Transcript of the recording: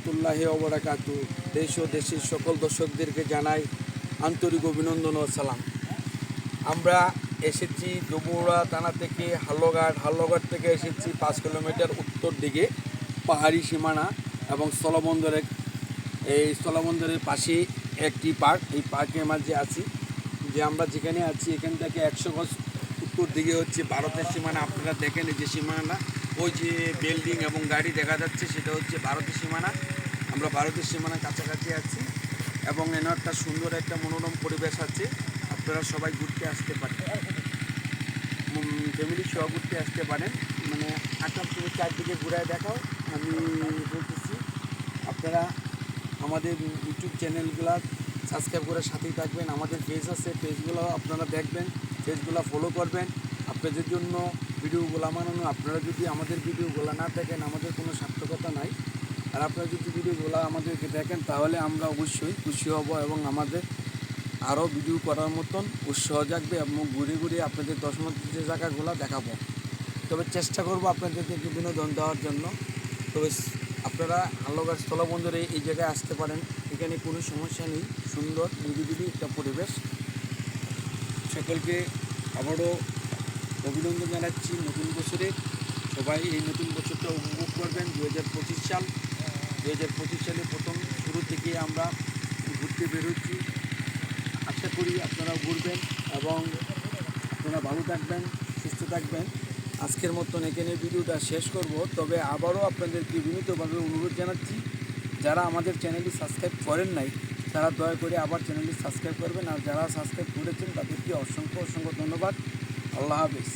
রহমতুল্লাহি ওবরাকাত। দেশ ও দেশের সকল দর্শকদেরকে জানাই আন্তরিক অভিনন্দন ও সালাম। আমরা এসেছি ডুবুরা থানা থেকে হাল্লোঘাট হাল্লোঘাট থেকে এসেছি পাঁচ কিলোমিটার উত্তর দিকে, পাহাড়ি সীমানা এবং স্থলবন্দরের এই স্থলবন্দরের পাশে একটি পার্ক। এই পার্কের মাঝে আছি। যে আমরা যেখানে আছি, এখান থেকে একশো গজ উত্তর দিকে হচ্ছে ভারতের সীমানা, আপনারা দেখেন যে সীমানা, ওই যে বিল্ডিং এবং গাড়ি দেখা যাচ্ছে, সেটা হচ্ছে ভারতের সীমানা। আমরা ভারতের সীমানার কাছাকাছি আছি এবং এন একটা সুন্দর একটা মনোরম পরিবেশ আছে। আপনারা সবাই ঘুরতে আসতে পারেন। ফ্যামিলি সহ ঘুরতে আসতে পারেন। মানে আসাম তুমি চারদিকে ঘুরায় দেখাও, আমি বলতেছি, আপনারা আমাদের ইউটিউব চ্যানেলগুলো সাবস্ক্রাইব করে সাথেই থাকবেন। আমাদের পেজ আছে পেজগুলো আপনারা দেখবেন পেজগুলো ফলো করবেন। আপনাদের জন্য ভিডিওগুলো বানানো আপনারা যদি আমাদের ভিডিওগুলো না দেখেন, আমাদের কোনো সার্থকতা নাই। আর আপনারা যদি ভিডিওগুলো আমাদেরকে দেখেন, তাহলে আমরা অবশ্যই খুশি হব এবং আমাদের আরও ভিডিও করার মতন উৎসাহ জাগবে এবং ঘুরে ঘুরে আপনাদের দর্শনার্থী যে জায়গাগুলো দেখাবো। তবে চেষ্টা করব আপনাদেরকে বিনোদন দেওয়ার জন্য। তবে আপনারা আল্লগার স্থলবন্দরে এই জায়গায় আসতে পারেন। এখানে কোনো সমস্যা নেই, সুন্দর, নিরিবিলি একটা পরিবেশ। সকলকে আবারও অভিনন্দন জানাচ্ছি নতুন বছরে। সবাই এই নতুন বছরটা উপভোগ করবেন। দু হাজার পঁচিশ সাল দু হাজার পঁচিশ সালে প্রথম শুরু থেকে আমরা ঘুরতে বেরোচ্ছি। আশা করি আপনারা ঘুরবেন এবং আপনারা ভালো থাকবেন, সুস্থ থাকবেন। আজকের মতন এখানে ভিডিওটা শেষ করব, তবে আবারও আপনাদেরকে বিনীতভাবে অনুরোধ জানাচ্ছি, যারা আমাদের চ্যানেলটি সাবস্ক্রাইব করেন নাই, তারা দয়া করে আবার চ্যানেলটি সাবস্ক্রাইব করবেন, আর যারা সাবস্ক্রাইব করেছেন তাদেরকে অসংখ্য অসংখ্য ধন্যবাদ। আল্লাহ হাফিজ।